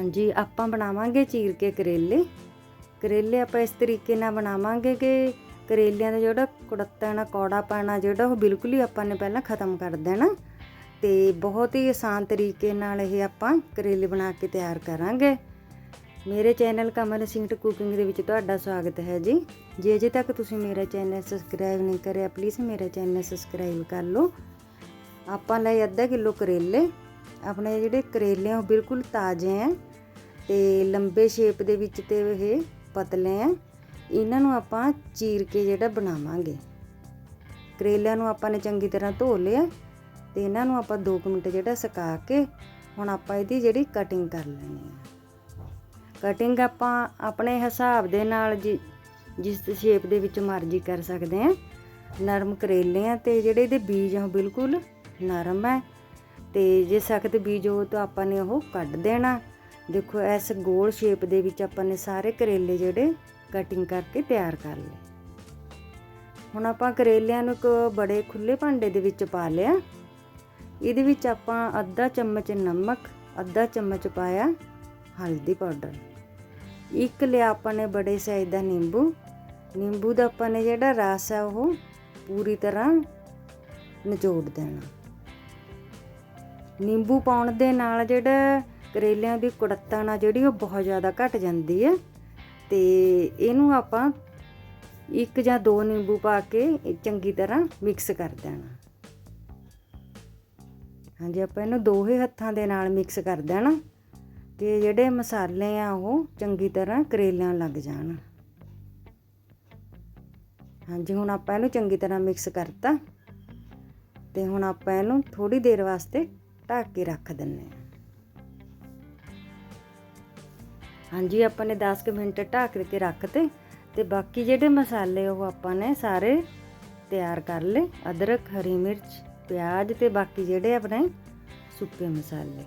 ਹਾਂਜੀ, ਆਪਾਂ ਬਣਾਵਾਂਗੇ ਚੀਰ ਕੇ ਕਰੇਲੇ। ਕਰੇਲੇ ਆਪਾਂ ਇਸ ਤਰੀਕੇ ਨਾਲ ਬਣਾਵਾਂਗੇ ਕਿ ਕਰੇਲਿਆਂ ਦਾ ਜਿਹੜਾ ਕੁੜੱਤਾ ਕੁੜੱਤਣ ਕੌੜਾ ਪਾਣਾ ਜਿਹੜਾ ਉਹ ਬਿਲਕੁਲ ਹੀ ਆਪਾਂ ਨੇ ਪਹਿਲਾਂ ਖਤਮ ਕਰ ਦੇਣਾ। ਤੇ ਬਹੁਤ ਹੀ ਆਸਾਨ ਤਰੀਕੇ ਨਾਲ ਇਹ ਆਪਾਂ ਕਰੇਲੇ ਬਣਾ ਕੇ ਤਿਆਰ ਕਰਾਂਗੇ। ਮੇਰੇ ਚੈਨਲ ਕਮਲ ਸਿੰਘਟ ਕੁਕਿੰਗ ਦੇ ਵਿੱਚ ਤੁਹਾਡਾ ਸਵਾਗਤ ਹੈ ਜੀ। ਜੇ ਅਜੇ ਤੱਕ ਤੁਸੀਂ ਮੇਰਾ ਚੈਨਲ ਸਬਸਕ੍ਰਾਈਬ ਨਹੀਂ ਕਰਿਆ ਪਲੀਜ਼ ਮੇਰਾ ਚੈਨਲ ਸਬਸਕ੍ਰਾਈਬ ਕਰ ਲਓ। ਆਪਾਂ ਲਈ ਅੱਧਾ ਕਿਲੋ ਕਰੇਲੇ। ਆਪਣੇ ਜਿਹੜੇ ਕਰੇਲੇ ਆ, ਉਹ ਬਿਲਕੁਲ ਤਾਜ਼ੇ ਆ। ਤੇ ਲੰਬੇ ਸ਼ੇਪ ਦੇ ਵਿੱਚ ਤੇ ਇਹ ਪਤਲੇ ਆ। ਇਹਨਾਂ ਨੂੰ ਆਪਾਂ ਚੀਰ ਕੇ ਜਿਹੜਾ ਬਣਾਵਾਂਗੇ। ਕਰੇਲਿਆਂ ਨੂੰ ਆਪਾਂ ਨੇ ਚੰਗੀ ਤਰ੍ਹਾਂ ਧੋ ਲਿਆ ਤੇ ਇਹਨਾਂ ਨੂੰ ਆਪਾਂ 2 ਮਿੰਟ ਜਿਹੜਾ ਸੁਕਾ ਕੇ ਹੁਣ ਆਪਾਂ ਇਹਦੀ ਜਿਹੜੀ ਕਟਿੰਗ ਕਰ ਲੈਣੀ ਹੈ ਕਟਿੰਗ ਆਪਾਂ ਆਪਣੇ ਹਿਸਾਬ ਦੇ ਨਾਲ ਜਿ- ਜਿਸ ਸ਼ੇਪ ਦੇ ਵਿੱਚ ਮਰਜ਼ੀ ਕਰ ਸਕਦੇ ਆ। ਨਰਮ ਕਰੇਲੇ ਆ ਤੇ ਜਿਹੜੇ ਇਹਦੇ ਬੀਜ ਆ ਉਹ ਬਿਲਕੁਲ ਨਰਮ ਹੈ ਤੇ ਜੇ ਸਖਤ ਬੀਜ ਹੋ ਤਾਂ ਆਪਾਂ ਨੇ ਉਹ ਕੱਢ ਦੇਣਾ। ਦੇਖੋ, ਇਸ ਗੋਲ ਸ਼ੇਪ ਦੇ ਵਿੱਚ ਆਪਾਂ ਨੇ ਸਾਰੇ ਕਰੇਲੇ ਜਿਹੜੇ ਕਟਿੰਗ ਕਰਕੇ ਤਿਆਰ ਕਰ ਲਏ। ਹੁਣ ਆਪਾਂ ਕਰੇਲਿਆਂ ਨੂੰ ਇੱਕ ਬੜੇ ਖੁੱਲੇ ਭਾਂਡੇ ਦੇ ਵਿੱਚ ਪਾ ਲਿਆ। ਇਹਦੇ ਵਿੱਚ ਆਪਾਂ ਅੱਧਾ ਚਮਚ ਨਮਕ, ਅੱਧਾ ਚਮਚ ਪਾਇਆ ਹਲਦੀ ਪਾਊਡਰ। ਇੱਕ ਲਿਆ ਆਪਾਂ ਨੇ ਬੜੇ ਸਾਈਜ਼ ਦਾ ਨਿੰਬੂ। ਨਿੰਬੂ ਦਾ ਆਪਾਂ ਨੇ ਜਿਹੜਾ ਰਸ ਹੈ ਉਹ ਪੂਰੀ ਤਰ੍ਹਾਂ ਨਿਚੋੜ ਦੇਣਾ। ਨਿੰਬੂ ਪਾਉਣ ਦੇ ਨਾਲ ਜਿਹੜਾ ਕਰੇਲਿਆਂ ਦੀ ਕੁੜੱਤਣ ਆ ਜਿਹੜੀ ਉਹ ਬਹੁਤ ਜ਼ਿਆਦਾ ਘਟ ਜਾਂਦੀ ਹੈ ਤੇ ਇਹਨੂੰ ਆਪਾਂ ਇੱਕ ਜਾਂ ਦੋ ਨਿੰਬੂ ਪਾ ਕੇ ਚੰਗੀ ਤਰ੍ਹਾਂ ਮਿਕਸ ਕਰ ਦੇਣਾ। ਹਾਂਜੀ, ਆਪਾਂ ਇਹਨੂੰ ਦੋਹੇ ਹੱਥਾਂ ਦੇ ਨਾਲ ਮਿਕਸ ਕਰ ਦੇਣਾ ਕਿ ਜਿਹੜੇ ਮਸਾਲੇ ਆ ਉਹ ਚੰਗੀ ਤਰ੍ਹਾਂ ਕਰੇਲਿਆਂ ਲੱਗ ਜਾਣ। ਹਾਂਜੀ, ਹੁਣ ਆਪਾਂ ਇਹਨੂੰ ਚੰਗੀ ਤਰ੍ਹਾਂ ਮਿਕਸ ਕਰਤਾ ਤੇ ਹੁਣ ਆਪਾਂ ਇਹਨੂੰ ਥੋੜੀ ਦੇਰ ਵਾਸਤੇ ਢੱਕ ਕੇ ਰੱਖ ਦਿੰਨੇ ਆ। ਹਾਂਜੀ, ਆਪਾਂ ਨੇ 10 ਕੁ ਮਿੰਟ ਢੱਕ ਕੇ ਰੱਖਤੇ ਤੇ ਬਾਕੀ ਜਿਹੜੇ ਮਸਾਲੇ ਉਹ ਆਪਾਂ ਨੇ ਸਾਰੇ ਤਿਆਰ ਕਰ ਲਏ, ਅਦਰਕ, ਹਰੀ ਮਿਰਚ, ਪਿਆਜ਼ ਤੇ ਬਾਕੀ ਜਿਹੜੇ ਆਪਣੇ ਸੁੱਕੇ ਮਸਾਲੇ।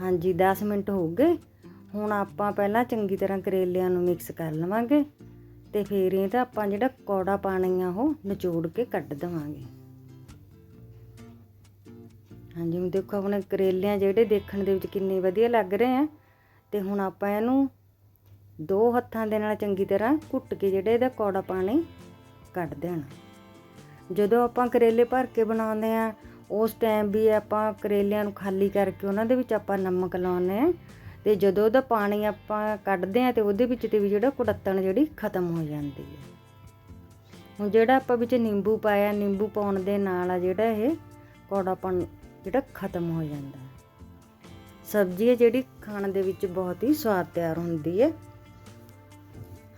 ਹਾਂਜੀ 10 ਮਿੰਟ ਹੋ ਗਏ। ਹੁਣ ਆਪਾਂ ਪਹਿਲਾਂ ਚੰਗੀ ਤਰ੍ਹਾਂ ਕਰੇਲਿਆਂ ਨੂੰ ਮਿਕਸ ਕਰ ਲਵਾਂਗੇ ਤੇ ਫਿਰ ਇਹਦਾ ਆਪਾਂ ਜਿਹੜਾ ਕੌੜਾ ਪਾਣੀ ਆ ਉਹ ਨਿਚੋੜ ਕੇ ਕੱਢ ਦਵਾਂਗੇ। ਹਾਂਜੀ, ਹੁਣ ਦੇਖੋ ਆਪਣੇ ਕਰੇਲਿਆਂ ਜਿਹੜੇ ਦੇਖਣ ਦੇ ਵਿੱਚ ਕਿੰਨੇ ਵਧੀਆ ਲੱਗ ਰਹੇ ਆ। ਤੇ ਹੁਣ ਆਪਾਂ ਇਹਨੂੰ ਦੋ ਹੱਥਾਂ ਦੇ ਨਾਲ ਚੰਗੀ ਤਰ੍ਹਾਂ ਘੁੱਟ ਕੇ ਜਿਹੜੇ ਇਹਦਾ ਕੌੜਾ ਪਾਣੀ ਕੱਢ ਦੇਣਾ। ਜਦੋਂ ਆਪਾਂ ਕਰੇਲੇ ਭਰ ਕੇ ਬਣਾਉਂਦੇ ਆ ਉਸ ਟਾਈਮ ਵੀ ਆਪਾਂ ਕਰੇਲਿਆਂ ਨੂੰ ਖਾਲੀ ਕਰਕੇ ਉਹਨਾਂ ਦੇ ਵਿੱਚ ਆਪਾਂ ਨਮਕ ਲਾਉਂਦੇ ਆ ਤੇ ਜਦੋਂ ਉਹਦਾ ਪਾਣੀ ਆਪਾਂ ਕੱਢਦੇ ਆ ਤੇ ਉਹਦੇ ਵਿੱਚ ਤੇ ਵੀ ਜਿਹੜਾ ਕੁੜੱਤਣ ਜਿਹੜੀ ਖਤਮ ਹੋ ਜਾਂਦੀ ਹੈ। ਹੁਣ ਜਿਹੜਾ ਆਪਾਂ ਵਿੱਚ ਨਿੰਬੂ ਪਾਇਆ, ਨਿੰਬੂ ਪਾਉਣ ਦੇ ਨਾਲ ਆ ਜਿਹੜਾ ਇਹ ਕੌੜਾਪਣ ਜਿਹੜਾ ਖਤਮ ਹੋ ਜਾਂਦਾ। ਸਬਜ਼ੀ ਹੈ ਜਿਹੜੀ ਖਾਣ ਦੇ ਵਿੱਚ ਬਹੁਤ ਹੀ ਸਵਾਦ ਤਿਆਰ ਹੁੰਦੀ ਹੈ।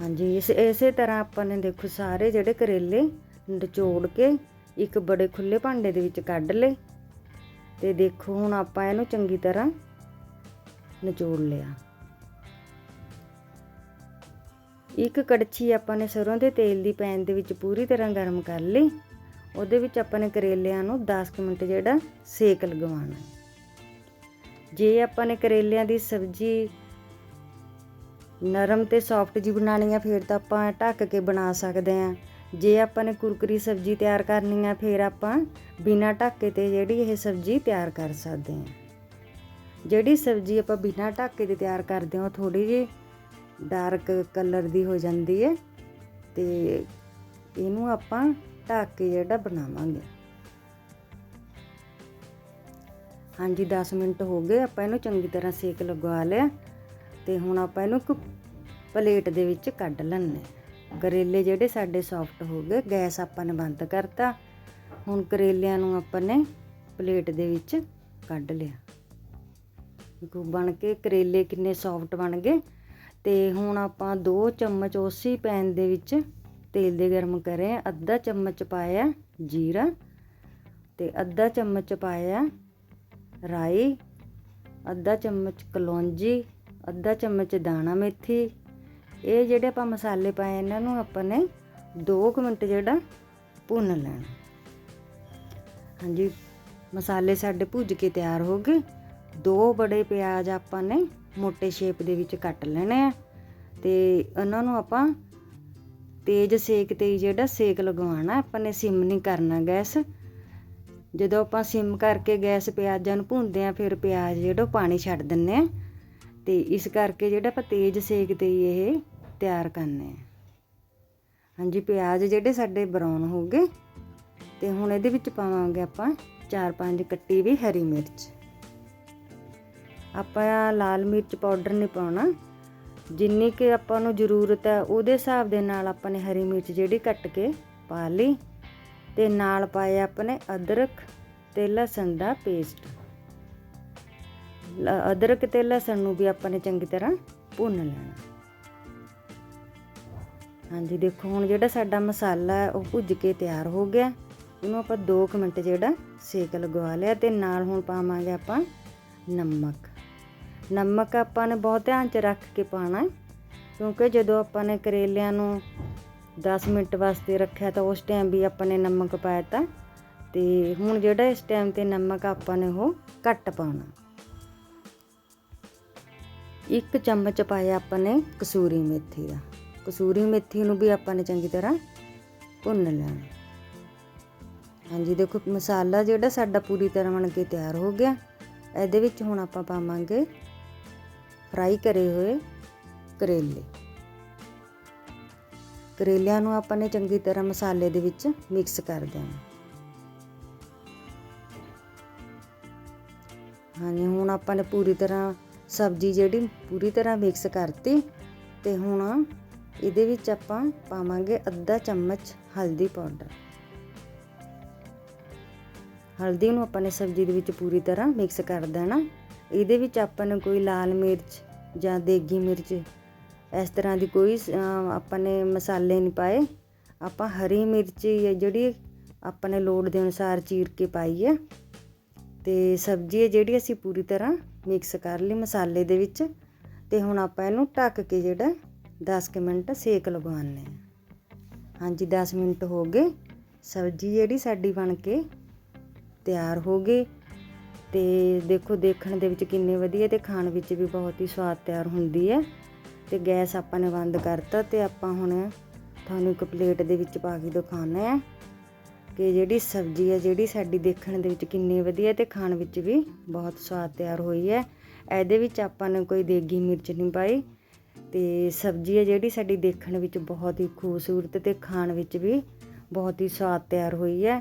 ਹਾਂਜੀ, ਇਸ, ਇਸੇ ਤਰ੍ਹਾਂ ਆਪਾਂ ਨੇ ਦੇਖੋ ਸਾਰੇ ਜਿਹੜੇ ਕਰੇਲੇ ਨਿਚੋੜ ਕੇ ਇੱਕ ਬੜੇ ਖੁੱਲੇ ਭਾਂਡੇ ਦੇ ਵਿੱਚ ਕੱਢ ਲਏ ਤੇ ਦੇਖੋ ਹੁਣ ਆਪਾਂ ਇਹਨੂੰ ਚੰਗੀ ਤਰ੍ਹਾਂ ਨਿਚੋੜ ਲਿਆ। ਇੱਕ ਕੜਛੀ ਆਪਾਂ ਨੇ ਸਰੋਂ ਦੇ ਤੇਲ ਦੀ ਪੈਨ ਦੇ ਵਿੱਚ ਪੂਰੀ ਤਰ੍ਹਾਂ ਗਰਮ ਕਰ ਲਈ। ਉਹਦੇ ਵਿੱਚ ਆਪਾਂ ਨੇ ਕਰੇਲਿਆਂ ਨੂੰ 10 ਕੁ ਮਿੰਟ ਜਿਹੜਾ ਸੇਕ ਲਗਵਾਉਣਾ। ਜੇ ਆਪਾਂ ਨੇ ਕਰੇਲਿਆਂ ਦੀ ਸਬਜ਼ੀ ਨਰਮ ਤੇ ਸੌਫਟ ਜੀ ਬਣਾਣੀ ਆ, ਫਿਰ ਤਾਂ ਆਪਾਂ ਢੱਕ ਕੇ ਬਣਾ ਸਕਦੇ ਆ। ਜੇ ਆਪਾਂ ਨੇ ਕੁਰਕਰੀ ਸਬਜ਼ੀ ਤਿਆਰ ਕਰਨੀ ਆ, ਫਿਰ ਆਪਾਂ ਬਿਨਾਂ ਢੱਕੇ ਤੇ ਜਿਹੜੀ ਇਹ ਸਬਜ਼ੀ ਤਿਆਰ ਕਰ ਸਕਦੇ ਆ। ਜਿਹੜੀ ਸਬਜ਼ੀ ਆਪਾਂ ਬਿਨਾਂ ਢੱਕੇ ਤੇ ਤਿਆਰ ਕਰਦੇ ਹਾਂ ਉਹ ਥੋੜੀ ਜਿਹੀ ਡਾਰਕ ਕਲਰ ਦੀ ਹੋ ਜਾਂਦੀ ਹੈ ਤੇ ਇਹਨੂੰ ਆਪਾਂ ਢੱਕ ਕੇ ਜਿਹੜਾ ਬਣਾਵਾਂਗੇ। ਹਾਂਜੀ 10 ਮਿੰਟ ਹੋ ਗਏ। ਆਪਾਂ ਇਹਨੂੰ ਚੰਗੀ ਤਰ੍ਹਾਂ ਸੇਕ ਲਗਵਾ ਲਿਆ ਤੇ ਹੁਣ ਆਪਾਂ ਇਹਨੂੰ ਇੱਕ ਪਲੇਟ ਦੇ ਵਿੱਚ ਕੱਢ ਲੈਣੇ ਕਰੇਲੇ ਜਿਹੜੇ ਸਾਡੇ ਸੌਫਟ ਹੋ ਗਏ, ਗੈਸ ਆਪਾਂ ਨੇ ਬੰਦ ਕਰਤਾ। ਹੁਣ ਕਰੇਲਿਆਂ ਨੂੰ ਆਪਾਂ ਨੇ ਪਲੇਟ ਦੇ ਵਿੱਚ ਕੱਢ ਲਿਆ। ਦੇਖੋ, ਬਣ ਕੇ ਕਰੇਲੇ ਕਿੰਨੇ ਸੌਫਟ ਬਣ ਗਏ ਤੇ ਹੁਣ ਆਪਾਂ 2 ਚਮਚ ਉਸੇ ਪੈਨ ਦੇ ਵਿੱਚ ਤੇਲ ਦੇ ਗਰਮ ਕਰੇ ਅੱਧਾ ਚਮਚ ਪਾਇਆ ਜੀਰਾ ਤੇ ਅੱਧਾ ਚਮਚ ਪਾਇਆ ਰਾਈ, ਅੱਧਾ ਚਮਚ ਕਲੌਂਜੀ, ਅੱਧਾ ਚਮਚ ਦਾਣਾ ਮੇਥੀ। ਇਹ ਜਿਹੜੇ ਆਪਾਂ ਮਸਾਲੇ ਪਾਏ, ਇਹਨਾਂ ਨੂੰ ਆਪਾਂ ਨੇ 2 ਮਿੰਟ ਜਿਹੜਾ ਭੁੰਨ ਲੈਣਾ। ਹਾਂਜੀ, ਮਸਾਲੇ ਸਾਡੇ ਭੁੱਜ ਕੇ ਤਿਆਰ ਹੋ ਗਏ। ਦੋ ਬੜੇ ਪਿਆਜ਼ ਆਪਾਂ ਨੇ ਮੋਟੇ ਸ਼ੇਪ ਦੇ ਵਿੱਚ ਕੱਟ ਲੈਣੇ ਆ। ਤੇ ਉਹਨਾਂ ਨੂੰ ਆਪਾਂ ਤੇਜ਼ ਸੇਕ ਤੇ ਹੀ ਜਿਹੜਾ ਸੇਕ ਲਗਵਾਉਣਾ, ਆਪਾਂ ਨੇ ਸਿਮ ਨਹੀਂ ਕਰਨਾ ਗੈਸ। ਜਦੋਂ ਆਪਾਂ ਸਿਮ ਕਰਕੇ ਗੈਸ ਪਿਆਜ਼ਾਂ ਨੂੰ ਭੁੰਨਦੇ ਆ ਫਿਰ ਪਿਆਜ਼ ਜਿਹੜਾ ਉਹ ਪਾਣੀ ਛੱਡ ਦਿੰਨੇ ਆ ਤੇ ਇਸ ਕਰਕੇ ਜਿਹੜਾ ਆਪਾਂ ਤੇਜ਼ ਸੇਕ ਤੇ ਹੀ ਇਹ ਤਿਆਰ ਕਰਨੇ ਆ ਹਾਂਜੀ, ਪਿਆਜ਼ ਜਿਹੜੇ ਸਾਡੇ ਬਰਾਊਨ ਹੋ ਗਏ ਤੇ ਹੁਣ ਇਹਦੇ ਵਿੱਚ ਪਾਵਾਂਗੇ ਆਪਾਂ 4-5 ਕੱਟੀ ਵੀ ਹਰੀ ਮਿਰਚ। ਆਪਾਂ ਲਾਲ ਮਿਰਚ ਪਾਊਡਰ ਨਹੀਂ ਪਾਉਣਾ। ਜਿੰਨੀ ਕਿ ਆਪਾਂ ਨੂੰ ਜ਼ਰੂਰਤ ਹੈ, ਉਹਦੇ ਹਿਸਾਬ ਦੇ ਨਾਲ ਆਪਾਂ ਨੇ ਹਰੀ ਮਿਰਚ ਜਿਹੜੀ ਕੱਟ ਕੇ ਪਾ ਲਈ। ਤੇ ਨਾਲ ਪਾਇਆ ਆਪਣੇ ਅਦਰਕ ਤੇ ਲਸਣ ਦਾ ਪੇਸਟ ਲ- ਅਦਰਕ ਤੇ ਲਸਣ ਨੂੰ ਵੀ ਆਪਾਂ ਨੇ ਚੰਗੀ ਤਰ੍ਹਾਂ ਭੁੰਨ ਲੈਣਾ। ਹਾਂਜੀ, ਦੇਖੋ, ਹੁਣ ਜਿਹੜਾ ਸਾਡਾ ਮਸਾਲਾ ਹੈ, ਉਹ ਭੁੱਜ ਕੇ ਤਿਆਰ ਹੋ ਗਿਆ। ਇਹਨੂੰ ਆਪਾਂ 2 ਮਿੰਟ ਜਿਹੜਾ ਸੇਕ ਲਗਵਾ ਲਿਆ ਤੇ ਨਾਲ ਹੁਣ ਪਾਵਾਂਗੇ ਆਪਾਂ ਨਮਕ। ਨਮਕ ਆਪਾਂ ਨੇ ਬਹੁਤ ਧਿਆਨ ਚ ਰੱਖ ਕੇ ਪਾਣਾ, ਕਿਉਂਕਿ ਜਦੋਂ ਆਪਾਂ ਨੇ ਕਰੇਲਿਆਂ ਨੂੰ 10 ਮਿੰਟ ਵਾਸਤੇ ਰੱਖਿਆ ਤਾਂ ਉਸ ਟਾਈਮ ਵੀ ਆਪਾਂ ਨੇ ਨਮਕ ਪਾਇਆ ਤਾਂ। ਤੇ ਹੁਣ ਜਿਹੜਾ ਇਸ ਟਾਈਮ ਤੇ ਨਮਕ ਆਪਾਂ ਨੇ ਉਹ ਘੱਟ ਪਾਉਣਾ। ਇੱਕ ਚਮਚ ਪਾਇਆ ਆਪਾਂ ਨੇ ਕਸੂਰੀ ਮੇਥੀ ਦਾ। ਕਸੂਰੀ ਮੇਥੀ ਨੂੰ ਵੀ ਆਪਾਂ ਨੇ ਚੰਗੀ ਤਰ੍ਹਾਂ ਭੁੰਨ ਲੈਣਾ। ਹਾਂਜੀ, ਦੇਖੋ ਮਸਾਲਾ ਜਿਹੜਾ ਸਾਡਾ ਪੂਰੀ ਤਰ੍ਹਾਂ ਬਣ ਕੇ ਤਿਆਰ ਹੋ ਗਿਆ। ਇਹਦੇ ਵਿੱਚ ਹੁਣ ਆਪਾਂ ਪਾਵਾਂਗੇ ਫਰਾਈ ਕਰੇ ਹੋਏ ਕਰੇਲੇ। ਕਰੇਲਿਆਂ ਨੂੰ ਆਪਾਂ ਨੇ ਚੰਗੀ ਤਰ੍ਹਾਂ ਮਸਾਲੇ ਦੇ ਵਿੱਚ ਮਿਕਸ ਕਰ ਦੇਣਾ। ਹਾਂਜੀ, ਹੁਣ ਆਪਾਂ ਨੇ ਪੂਰੀ ਤਰ੍ਹਾਂ ਸਬਜ਼ੀ ਜਿਹੜੀ ਪੂਰੀ ਤਰ੍ਹਾਂ ਮਿਕਸ ਕਰਤੀ ਤੇ ਹੁਣ ਇਹਦੇ ਵਿੱਚ ਆਪਾਂ ਪਾਵਾਂਗੇ ਅੱਧਾ ਚਮਚ ਹਲਦੀ ਪਾਊਡਰ। ਹਲਦੀ ਨੂੰ ਆਪਾਂ ਨੇ ਸਬਜ਼ੀ ਦੇ ਵਿੱਚ ਪੂਰੀ ਤਰ੍ਹਾਂ ਮਿਕਸ ਕਰ ਦੇਣਾ। ਇਹਦੇ ਵਿੱਚ ਆਪਾਂ ਨੇ ਕੋਈ ਲਾਲ ਮਿਰਚ ਜਾਂ ਦੇਗੀ ਮਿਰਚ ਇਸ ਤਰ੍ਹਾਂ ਦੀ ਕੋਈ ਆਪਾਂ ਨੇ ਮਸਾਲੇ ਨਹੀਂ ਪਾਏ। ਆਪਾਂ ਹਰੀ ਮਿਰਚ ਹੈ ਜਿਹੜੀ ਆਪਾਂ ਨੇ ਲੋੜ ਦੇ ਅਨੁਸਾਰ ਚੀਰ ਕੇ ਪਾਈ ਹੈ। ਤੇ ਸਬਜ਼ੀ ਹੈ ਜਿਹੜੀ ਅਸੀਂ ਪੂਰੀ ਤਰ੍ਹਾਂ ਮਿਕਸ ਕਰ ਲਈ ਮਸਾਲੇ ਦੇ ਵਿੱਚ। ਤੇ ਹੁਣ ਆਪਾਂ ਇਹਨੂੰ ਢੱਕ ਕੇ ਜਿਹੜਾ 10 ਕੁ ਮਿੰਟ ਸੇਕ ਲਗਵਾਉਣੇ ਆ ਹਾਂਜੀ 10 ਮਿੰਟ ਹੋ ਗਏ। ਸਬਜ਼ੀ ਜਿਹੜੀ ਸਾਡੀ ਬਣ ਕੇ ਤਿਆਰ ਹੋ ਗਈ। ਤੇ ਦੇਖੋ, ਦੇਖਣ ਦੇ ਵਿੱਚ ਕਿੰਨੇ ਵਧੀਆ ਤੇ ਖਾਣ ਵਿੱਚ ਵੀ ਬਹੁਤ ਹੀ ਸਵਾਦ ਤਿਆਰ ਹੁੰਦੀ ਹੈ। ਤੇ ਗੈਸ ਆਪਾਂ ਨੇ ਬੰਦ ਕਰਤਾ ਤੇ ਆਪਾਂ ਹੁਣ ਤੁਹਾਨੂੰ ਇੱਕ ਪਲੇਟ ਦੇ ਵਿੱਚ ਪਾ ਕੇ ਦਿਖਾਉਣਾ ਹੈ ਕਿ ਜਿਹੜੀ ਸਬਜ਼ੀ ਹੈ, ਜਿਹੜੀ ਸਾਡੀ ਦੇਖਣ ਦੇ ਵਿੱਚ ਕਿੰਨੀ ਵਧੀਆ ਤੇ ਖਾਣ ਵਿੱਚ ਵੀ ਬਹੁਤ ਸਵਾਦ ਤਿਆਰ ਹੋਈ ਹੈ। ਇਹਦੇ ਵਿੱਚ ਆਪਾਂ ਨੇ ਕੋਈ ਦੇਗੀ ਮਿਰਚ ਨਹੀਂ ਪਾਈ ਤੇ ਸਬਜ਼ੀ ਹੈ ਜਿਹੜੀ ਸਾਡੀ ਦੇਖਣ ਵਿੱਚ ਬਹੁਤ ਹੀ ਖੂਬਸੂਰਤ ਤੇ ਖਾਣ ਵਿੱਚ ਵੀ ਬਹੁਤ ਹੀ ਸਵਾਦ ਤਿਆਰ ਹੋਈ ਹੈ।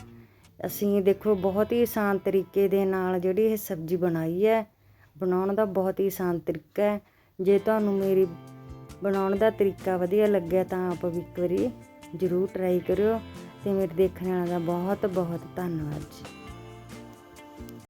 ਅਸੀਂ ਦੇਖੋ ਬਹੁਤ ਹੀ ਆਸਾਨ ਤਰੀਕੇ ਦੇ ਨਾਲ ਜਿਹੜੀ ਇਹ ਸਬਜ਼ੀ ਬਣਾਈ ਹੈ, ਬਣਾਉਣ ਦਾ ਬਹੁਤ ਹੀ ਆਸਾਨ ਤਰੀਕਾ ਹੈ। ਜੇ ਤੁਹਾਨੂੰ ਮੇਰੀ ਬਣਾਉਣ ਦਾ ਤਰੀਕਾ ਵਧੀਆ ਲੱਗਿਆ ਤਾਂ ਆਪ ਵੀ ਇੱਕ ਵਾਰੀ ਜ਼ਰੂਰ ਟਰਾਈ ਕਰਿਓ ਤੇ ਮੇਰੇ ਦੇਖਣ ਵਾਲਿਆਂ ਦਾ ਬਹੁਤ ਬਹੁਤ ਧੰਨਵਾਦ ਜੀ।